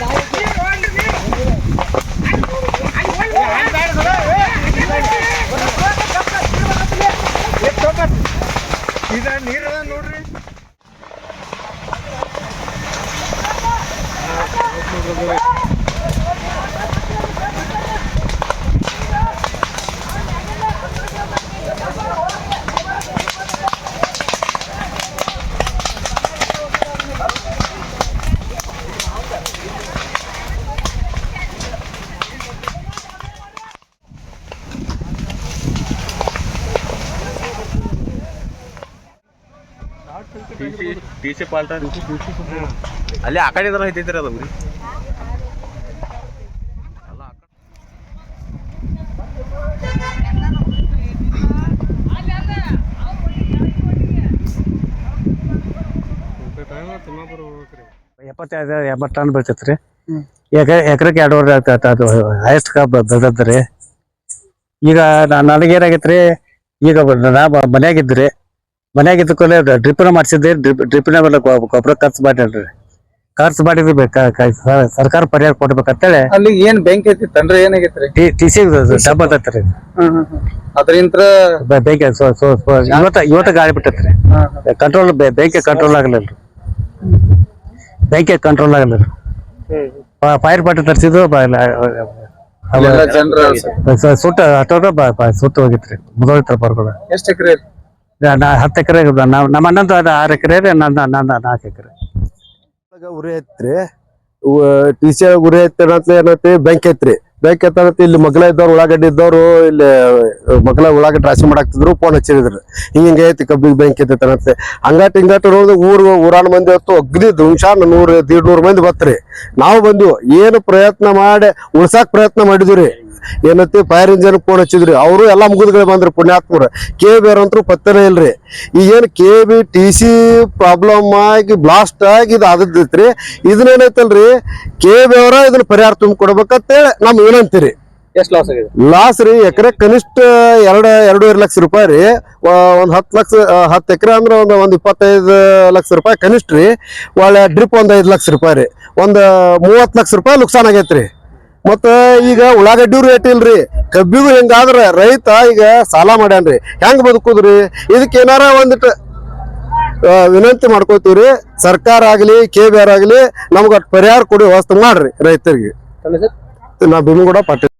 나야 T C ಪಾಲ್ಟ ಅಲ್ಲಿ ಆ ಕಡೆ ಇದ್ರ ಐತೈತ್ರಿ ಅದು ಗುರಿ ಎಪ್ಪತ್ತೈದು ಎಂಬತ್ತು ಟನ್ ಬೀಳ್ತೈತೆ ರೀ ಎಕರೆ ಎಕರೆಗೆ ಎರಡುವರೆ ಆಗ್ತೈತೆ ಅದು ಹೈಯೆಸ್ಟ್ ಕಪ್ ರೀ ಈಗ ನಾ- ನನಗೇನಾಗೈತೆ ರೀ ಈಗ ನಾ ಮನ್ಯಾಗಿದ್ರಿ ಮನ್ಯಾಗಿದ್ದ ಡ್ರಿಪ್ ಡ್ರಿಪ್ನ ಮಾಡಿಸಿದ್ದೆ. ಡ್ರಿಪ್ ಡ್ರಿಪ್ನ ಮೇಲೆ ಗೊಬ್ಬರ ಖರ್ಚು ಮಾಡಿರಿ ಖರ್ಚು ಮಾಡಿದ್ರೆ ಬೇಕಾ ಸರ್ಕಾರ ಪರಿಹಾರ ಕೊಡ್ಬೇಕಂತೇಳಿ. ಅಲ್ಲಿ ಏನ್ ಬೆಂಕಿ ತಂದ್ರೆ ಏನಾಗೈತ್ರಿ? ಟಿ ಸಿ ಡಬ್ ಐತೆ ಬೆಂಕಿ ಇವತ್ತ ಇವತ್ತ ಗಾಳಿ ಬಿಟ್ಟತ್ರಿ. ಕಂಟ್ರೋಲ್ ಬೆಂಕಿ ಕಂಟ್ರೋಲ್ ಆಗಲಿಲ್ಲ. ಬ್ಯಾಂಕ್ ಬೆಂಕಿ ಕಂಟ್ರೋಲ್ ಆಗಲಿಲ್ಲ. ಫೈರ್ ಪಾರ್ಟಿ ತರಿಸಿದ್ರು ಸುಟ್ಟ ಹತ್ತೋದ ಸುಟ್ಟು ಹೋಗಿತ್ರಿ. ಮುದೋಳಿತ್ರ ಎಷ್ಟು ಎಷ್ಟ್ ಎಕರೆ ಹತ್ತು ಎಕರೆ ನಮ್ಮ ಅಣ್ಣಂದು ಅದು ಆರು ಎಕರೆ ರೀ ನನ್ನ ನಾಲ್ಕು ಎಕರೆ. ಉರಿ ಐತ್ರಿ. ಟಿ ಸಿ ಉರಿ ಐತಿ ಏನೈತಿ ಬೆಂಕಿ ಐತ್ರಿ. ಬೆಂಕಿ ಐತನತಿ ಇಲ್ಲಿ ಮಗ್ಲ ಇದ್ದವ್ರು, ಉಳ್ಳಾಗಡ್ಡಿ ಇದ್ದವ್ರು, ಇಲ್ಲಿ ಮಗ್ಲ ಉಳ್ಳಾಗಡ್ಡಿ ರಾಶಿ ಮಾಡಾಕ್ತಿದ್ರು ಫೋನ್ ಹಚ್ಚಿದ್ರು ಹಿಂಗ ಹಿಂಗ ಐತಿ ಕಬ್ಬಿಗೆ ಬೆಂಕಿ ಐತಿ ಹಂಗಾಟ ಹಿಂಗಾಟ ನೋಡಿದ್ರೆ ಊರು ಊರಾನ ಮಂದಿ ಹೊತ್ತು ಅಗ್ನಿ ದುಂಶಾನ್ ನೂರು ದೀಡ್ ನೂರು ಮಂದಿ ಬತ್ರಿ. ನಾವು ಬಂದಿವು. ಏನು ಪ್ರಯತ್ನ ಮಾಡಿ, ಉಳ್ಸಾಕ್ ಪ್ರಯತ್ನ ಮಾಡಿದ್ವಿ ಏನೈತಿ ಫೈರ್ ಇಂಜಿನ್ ಫೋನ್ ಹಚ್ಚಿದ್ರಿ. ಅವರು ಎಲ್ಲಾ ಮುಗಿದ್ಗಳು ಬಂದ್ರಿ ಪುಣ್ಯಾತ್ಮರು. ಕೆ ಬಿ ಅಂತೂ ಪತ್ತನೇ ಇಲ್ರಿ. ಈಗೇನು K B T C problem ಆಗಿ ಬ್ಲಾಸ್ಟ್ ಆಗಿ ಇದು ಆದದ್ದೈತ್ರಿ. ಇದನ್ನೇನೈತಲ್ರಿ? ಕೆ ಬಿ ಅವರ ಇದನ್ನ ಪರಿಹಾರ ತುಂಬಿಕೊಡ್ಬೇಕಂತೇಳಿ ನಮ್ ಏನಂತೀರಿ ಎಷ್ಟು ಲಾಸ್ ಆಗಿದೆ? ಲಾಸ್ ರೀ ಎಕರೆ ಕನಿಷ್ಠ ಎರಡ್ ಎರಡೂವರೆ ಲಕ್ಷ ರೂಪಾಯಿ ರೀ. ಒಂದ್ ಹತ್ತು ಲಕ್ಷ ಹತ್ತು ಎಕರೆ ಅಂದ್ರೆ ಒಂದು ಒಂದ್ ಇಪ್ಪತ್ತೈದು ಲಕ್ಷ ರೂಪಾಯಿ ಕನಿಷ್ಠ ರೀ. ಒಳ್ಳೆ ಡ್ರಿಪ್ ಒಂದ್ ಐದು ಲಕ್ಷ ರೂಪಾಯಿ ರೀ. ಒಂದ್ ಮೂವತ್ತು ಲಕ್ಷ ರೂಪಾಯಿ ನುಕ್ಸಾನ್ ಆಗೈತ್ರಿ. ಮತ್ತ ಈಗ ಉಳ್ಳಾಗಡ್ಡಿ ರೇಟ್ ಇಲ್ರಿ. ಕಬ್ಬಿಗೂ ಹೆಂಗಾದ್ರೆ ರೈತ ಈಗ ಸಾಲ ಮಾಡ್ಯಾನ್ರಿ. ಹೆಂಗ್ ಬದುಕುದ್ರಿ? ಇದಕ್ಕೆ ಏನಾರ ಒಂದಿಟ್ಟು ವಿನಂತಿ ಮಾಡ್ಕೋತೀವ್ರಿ. ಸರ್ಕಾರ ಆಗ್ಲಿ ಕೆ ಬಿ ಆರ್ ಆಗ್ಲಿ ನಮ್ಗ ಪರಿಹಾರ ಕೊಡಿ ವ್ಯವಸ್ಥೆ ಮಾಡ್ರಿ ರೈತರಿಗೆ. ನಾ ಭೀಮಗೌಡ ಪಾಟೀಲ್.